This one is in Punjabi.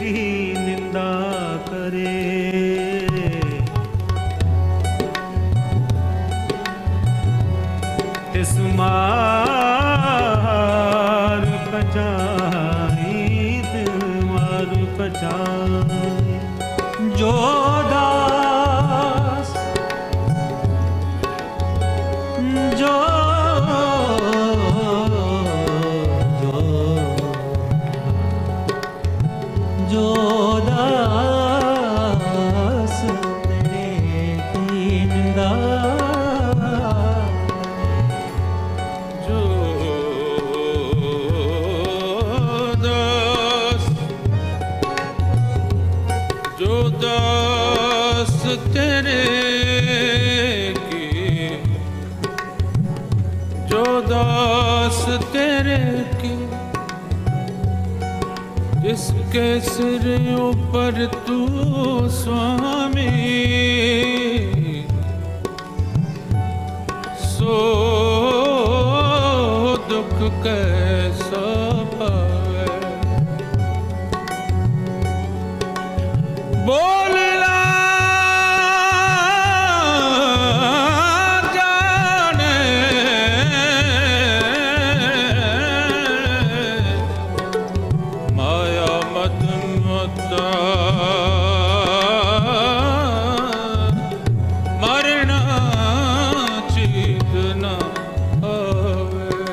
ਕੀ ਨਿੰਦਾ ਕਰੇ? ਤਿਸ ਮਾਰ ਪਚਾਈ ਤਿਸ ਮਾਰ ਪਚਾਈ ਜੋ ਜੋ ਦਾਸ ਤੇਰੇ ਦੀਨ ਦਾ। ਜੋ ਦਾਸ ਜੋ ਦਾਸ ਤੇਰੇ ਕੀ, ਜੋ ਦਾਸ ਤੇਰੇ ਕੀ। जिसके सिर ऊपर तू स्वामी सो दुख कैसा पावे बोल Oh.